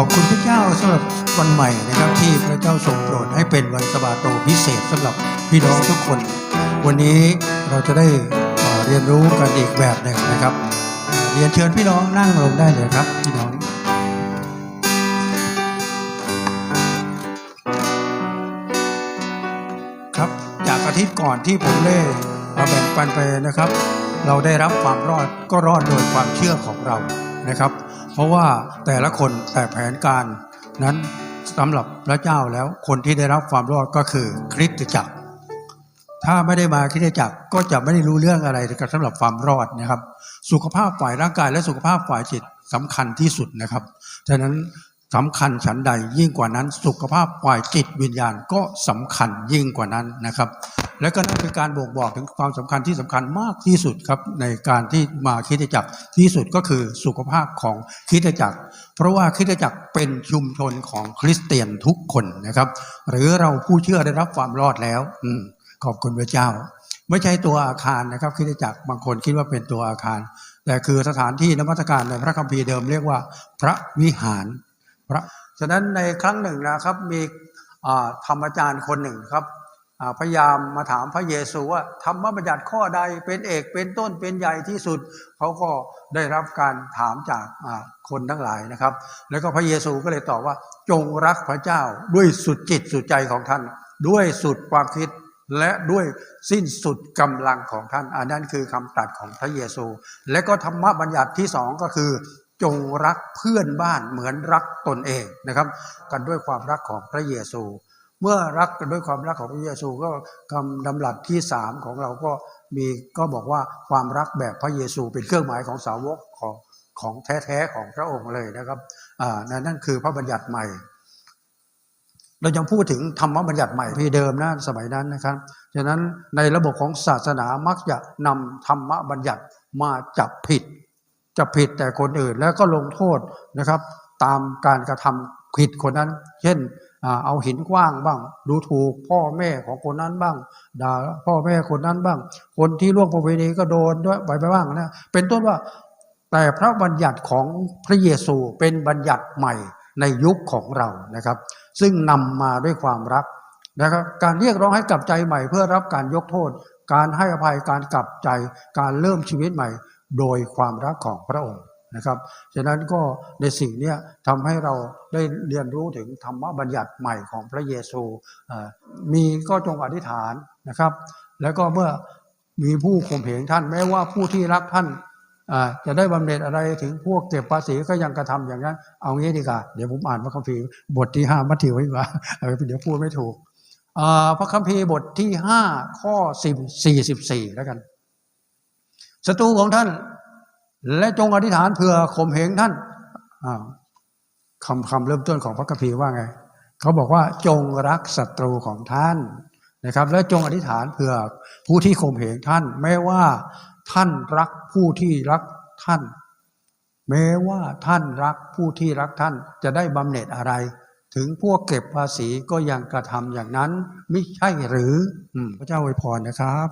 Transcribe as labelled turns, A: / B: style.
A: ขอบคุณพระเจ้าสำหรับวันใหม่นะครับที่พระเจ้าทรงโปรดให้เป็นวันสบาโตพิเศษสำหรับพี่น้องทุกคน วันนี้เราจะได้เรียนรู้กันอีกแบบหนึ่งนะครับ เรียนเชิญพี่น้องนั่งลงได้เลยครับพี่น้องครับจากอาทิตย์ก่อนที่ผมได้มาแบ่งปันไปนะครับ เราได้รับความรอดก็รอดโดยความเชื่อของเรานะครับ เพราะว่าแต่ละคนแต่แผนการนั้นสำหรับพระเจ้าแล้วคนที่ได้รับความรอดก็คือคริสตจักร ถ้าไม่ได้มาคริสตจักรก็จะไม่ได้รู้เรื่องอะไรกับสำหรับความรอดนะครับ สุขภาพฝ่ายร่างกายและสุขภาพฝ่ายจิตสำคัญที่สุดนะครับฉะนั้น สำคัญฉันใดยิ่งกว่านั้น สุขภาพฝ่ายจิตวิญญาณก็สำคัญยิ่งกว่านั้นนะครับ และก็นั่นเป็นการบ่งบอกถึงความสำคัญที่สำคัญมากที่สุดครับในการที่มาคริสตจักรที่สุดก็คือสุขภาพของคริสตจักร เพราะว่าคริสตจักรเป็นชุมชนของคริสเตียนทุกคนนะครับ หรือเราผู้เชื่อได้รับความรอดแล้วอืขอบคุณพระเจ้า ไม่ใช่ตัวอาคารนะครับคริสตจักรบางคนคิดว่าเป็นตัวอาคาร แต่คือสถานที่นมัสการในพระคัมภีร์เดิมเรียกว่า พระวิหาร พระฉะนั้นในครั้งหนึ่งนะครับมีธรรมอาจารย์คนหนึ่งครับพยายามมาถามพระเยซูว่าธรรมบัญญัติข้อใดเป็นเอกเป็นต้นเป็นใหญ่ที่สุด เขาก็ได้รับการถามจากคนทั้งหลายนะครับ แล้วก็พระเยซูก็เลยตอบว่าจงรักพระเจ้าด้วยสุดจิตสุดใจของท่าน ด้วยสุดความคิดและด้วยสิ้นสุดกำลังของท่านอันนั้นคือคำตรัสของพระเยซู และก็ธรรมบัญญัติที่สองก็คือ จงรักเพื่อนบ้านเหมือนรักตนเองนะครับ กันด้วยความรักของพระเยซู เมื่อรักกันด้วยความรักของพระเยซูก็คำดำรัสที่สามของเราก็มีก็บอกว่าความรักแบบพระเยซูเป็นเครื่องหมายของสาวกของของแท้ๆของพระองค์เลยนะครับอ่านั่นนั่นคือพระบัญญัติใหม่ เรายังพูดถึงธรรมบัญญัติใหม่ที่เดิมนะสมัยนั้นนะครับฉะนั้นในระบบของศาสนามักจะนำธรรมบัญญัติมาจับผิด จะผิดแต่คนอื่นแล้วก็ลงโทษนะครับ ตามการกระทำผิดคนนั้น เช่นเอาหินกว้างบ้าง ดูถูกพ่อแม่ของคนนั้นบ้างด่าพ่อแม่คนนั้นบ้าง คนที่ล่วงประเวณีก็โดนด้วยไปไปบ้างนะเป็นต้นว่าแต่พระบัญญัติของพระเยซูเป็นบัญญัติใหม่ในยุคของเรานะครับ ซึ่งนำมาด้วยความรักนะครับการเรียกร้องให้กลับใจใหม่ เพื่อรับการยกโทษ การให้อภัยการกลับใจ การเริ่มชีวิตใหม่ โดยความรักของพระองค์นะครับฉะนั้นก็ในสิ่งนี้ทำให้เราได้เรียนรู้ถึงธรรมบัญญัติใหม่ของพระเยซูมีก็จงอธิษฐานนะครับ แล้วก็เมื่อมีผู้ข่มเหงท่านแม้ว่าผู้ที่รักท่านจะได้บำเหน็จอะไรถึงพวกเก็บภาษีก็ยังกระทำอย่างนั้น เอางี้ดีกว่าเดี๋ยวผมอ่านพระคัมภีร์บทที่ห้ามัทธิวดีกว่าเอาเดี๋ยวพูดไม่ถูกพระคัมภีร์บทที่ห้าข้อสิบสี่สิบสี่แล้วกัน ศัตรูของท่าน และจงอธิษฐานเผื่อข่มเหงท่านคำคำเริ่มต้นของพระคัมภีร์ว่าไง เขาบอกว่าจงรักศัตรูของท่านนะครับ และจงอธิษฐานเผื่อผู้ที่ข่มเหงท่าน แม้ว่าท่านรักผู้ที่รักท่าน แม้ว่าท่านรักผู้ที่รักท่านจะได้บำเหน็จอะไร ถึงพวกเก็บภาษีก็ยังกระทำอย่างนั้น ไม่ใช่หรือพระเจ้าอวยพรนะครับ